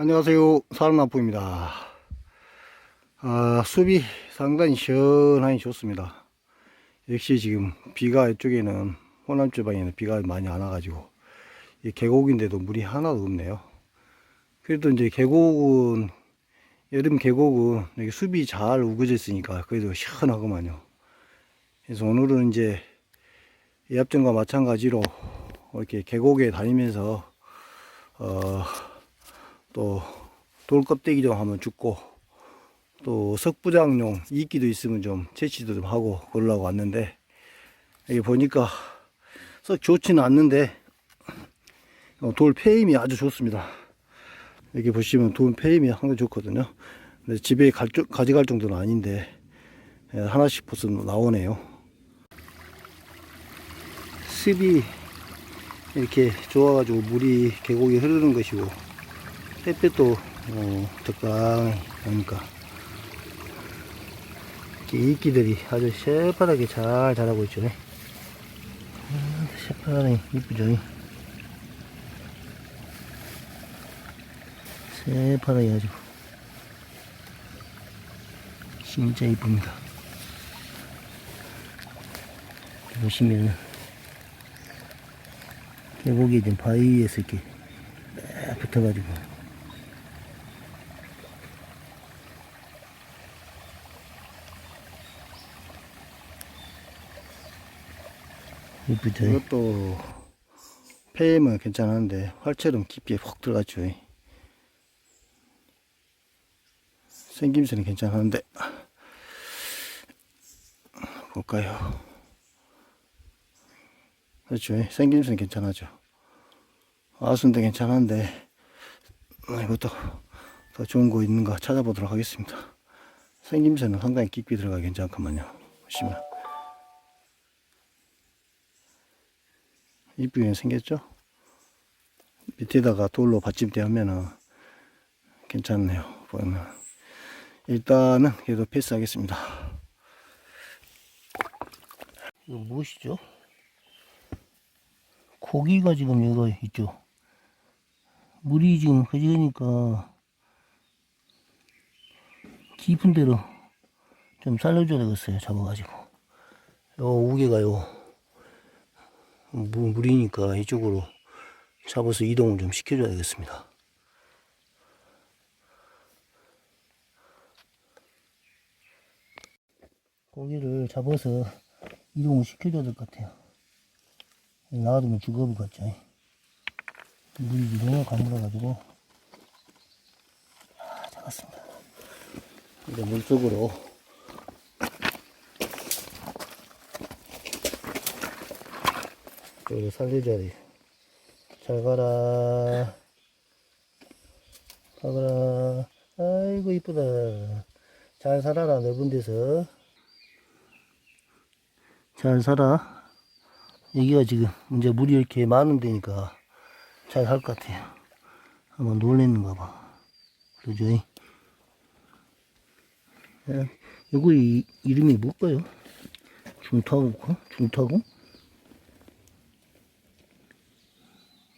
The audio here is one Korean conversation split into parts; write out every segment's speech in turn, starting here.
안녕하세요. 사람나무입니다. 아, 숲이 상당히 시원하니 좋습니다. 역시 지금 비가 이쪽에는 호남 지방에는 비가 많이 안 와가지고 이 계곡인데도 물이 하나도 없네요. 그래도 이제 계곡은 여름 계곡은 여기 숲이 잘 우거져 있으니까 그래도 시원하구만요. 그래서 오늘은 이제 예합전과 마찬가지로 이렇게 계곡에 다니면서 어, 또 돌껍데기도 한번 줍고 또 석부장용 이끼도 있으면 좀 채취도 좀 하고 그러려고 왔는데 여기 보니까 썩 좋지는 않는데 어, 돌 페임이 아주 좋습니다. 여기 보시면 돌 페임이 상당히 좋거든요. 근데 집에 갈, 정- 가져갈 정도는 아닌데 예, 하나씩 벌써 나오네요. 습이 이렇게 좋아가지고 물이 계곡에 흐르는 것이고 햇볕도 어, 적당히 나니까. 이끼들이 아주 새파랗게 잘 자라고 있죠. 아, 새파랗게 이쁘죠. 새파랗게 아주. 진짜 이쁩니다. 보시면은 계곡이 지금 바위 위에서 이렇게 딱 붙어가지고 이쁘죠? 이것도 페임은 괜찮은데 활처럼 깊게 훅 들어갔죠. 생김새는 괜찮은데 볼까요? 그렇죠. 생김새는 괜찮아죠. 아순도 괜찮은데 아, 이것도 더 좋은 거 있는가 찾아보도록 하겠습니다. 생김새는 상당히 깊게 들어가 괜찮구만요. 보시면 이쁘게 생겼죠? 밑에다가 돌로 받침대 하면은 괜찮네요. 보면 일단은 그래도 패스하겠습니다. 이거 무엇이죠? 고기가 지금 여기 있죠. 물이 지금 흐지니까 깊은 데로 좀 살려줘야 되겠어요. 잡아가지고. 요 우개가요. 물, 물이니까 이쪽으로 잡아서 이동을 좀 시켜줘야 되겠습니다. 고기를 잡아서 이동을 시켜줘야 될 것 같아요. 놔두면 죽어볼 것 같죠. 물이 너무 가물어가지고. 아, 잡았습니다. 이제 물속으로. 여기 돼. 잘 가라. 가거라. 아이고, 이쁘다. 잘 살아라, 넓은 데서. 잘 살아. 여기가 지금 이제 물이 이렇게 많은 데니까 잘 살 것 같아요. 한번 놀랬는가 봐. 그러죠? 예, 이거 이, 이름이 뭘까요? 중타고, 중타고?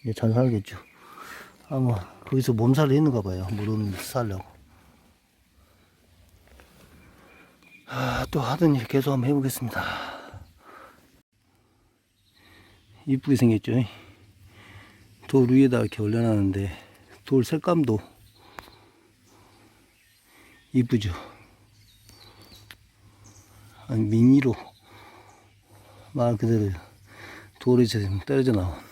이제 잘 살겠죠. 아마 거기서 몸살을 했는가 봐요. 물은 살려고. 아, 또 하던 일 계속 한번 해보겠습니다. 이쁘게 생겼죠. 돌 위에다 이렇게 올려놨는데 돌 색감도 이쁘죠. 아니 미니로 말 그대로 지금 떨어져 나온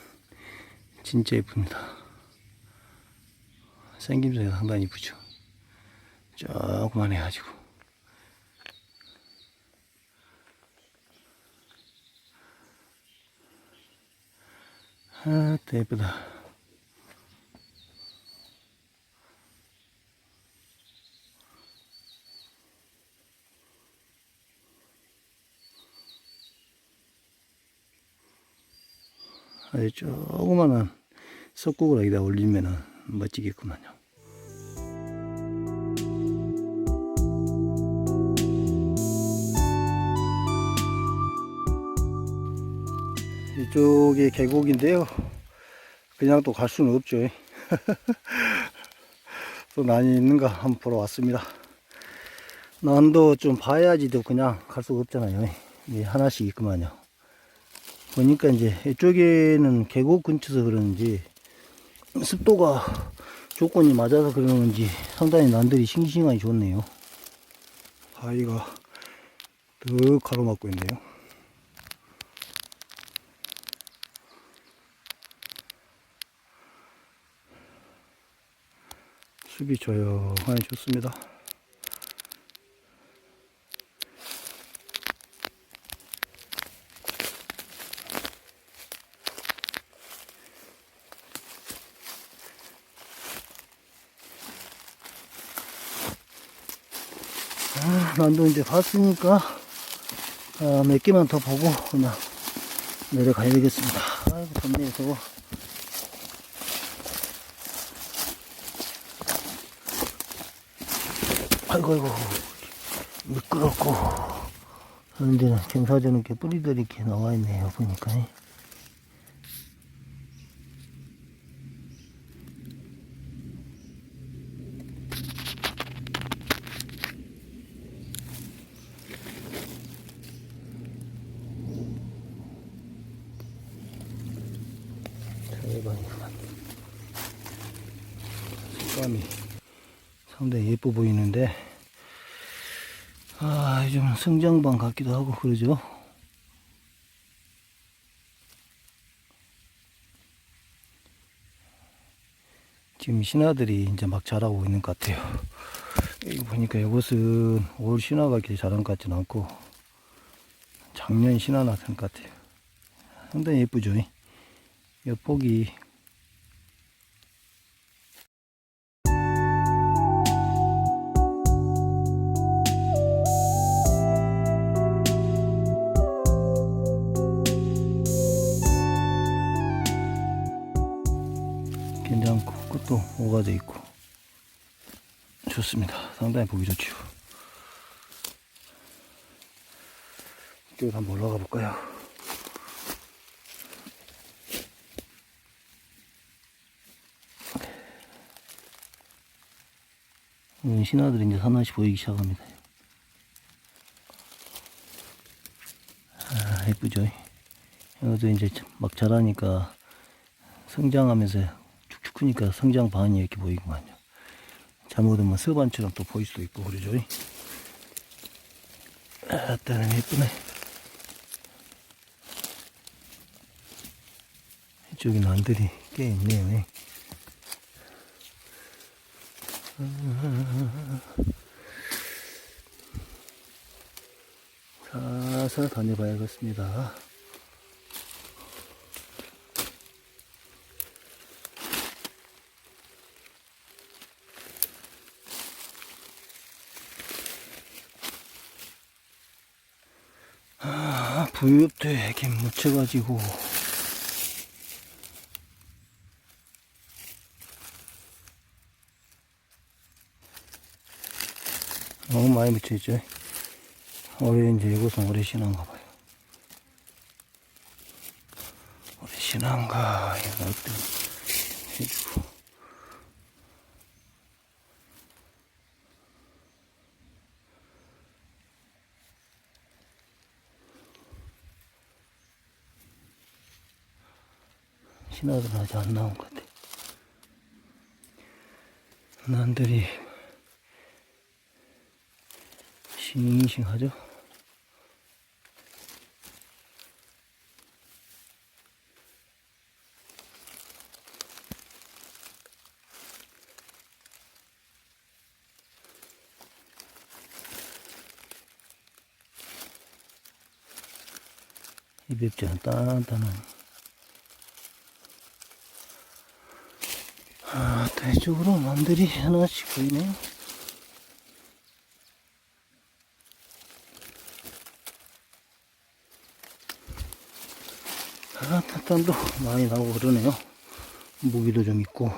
진짜 예쁩니다. 생김새가 상당히 이쁘죠. 조그만 해가지고. 아, 또 예쁘다. 아주 조그만한 석국을 여기다 올리면은 멋지겠구만요. 이쪽이 계곡인데요. 그냥 또 갈 수는 없죠. 또 난이 있는가 한번 보러 왔습니다. 난도 좀 봐야지도 그냥 갈 수가 없잖아요. 이 하나씩 있구만요. 보니까 이제 이쪽에는 계곡 근처서 그런지 습도가 조건이 맞아서 그러는지 상당히 난들이 싱싱하니 좋네요. 바위가 득 가로막고 있네요. 숲이 조용하니 좋습니다. 아, 난도 이제 봤으니까 아, 몇 개만 더 보고 그냥 내려가야 되겠습니다. 아이고 덥네요 저거. 아이고 아이고 미끄럽고 그런 데는 경사져는 이렇게 뿌리들이 이렇게 나와 있네요 보니까 대박이구만 색감이 상당히 예뻐 보이는데 아, 좀 성장반 같기도 하고 그러죠. 지금 신화들이 이제 막 자라고 있는 것 같아요. 여기 보니까 이것은 올 신화가 이렇게 자란 것 같지는 않고 작년 신화 나선 것 같아요. 상당히 예쁘죠. 이 폭이 괜찮고 끝도 오가져 있고 좋습니다. 상당히 보기 좋죠. 이쪽으로 한번 올라가 볼까요? 신화들이 이제 하나씩 보이기 시작합니다. 아, 예쁘죠? 여기도 이제 막 자라니까 성장하면서 축축 크니까 성장 반이 이렇게 보이구만요. 잘못하면 서반처럼 또 보일 수도 있고 그러죠. 아따는 예쁘네. 이쪽에 난들이 꽤 있네요. 살살 다녀봐야겠습니다. 아, 부엽도 이렇게 묻혀가지고. 너무 많이 묻혀있죠. 올해 이제 이곳은 올해 신한가 봐요. 올해 신한가, 이거 또 해주고. 신화들 아직 안 나온 것 같아. 난들이 싱싱하죠? 이 맵지는 단단한 아, 또 이쪽으로 남들이 하나씩 보이네요. 아, 탄탄도 많이 나오고 그러네요. 무기도 좀 있고.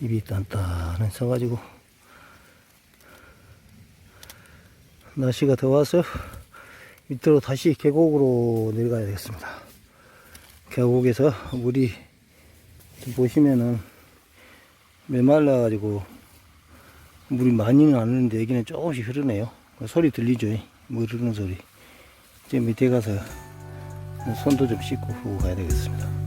입이 단단해 써가지고 날씨가 더워서 밑으로 다시 계곡으로 내려가야 되겠습니다. 계곡에서 물이 보시면은 메말라 가지고 물이 많이는 안 흐르는데 여기는 조금씩 흐르네요. 소리 들리죠? 물 흐르는 소리. 이제 밑에 가서 손도 좀 씻고 가야 되겠습니다.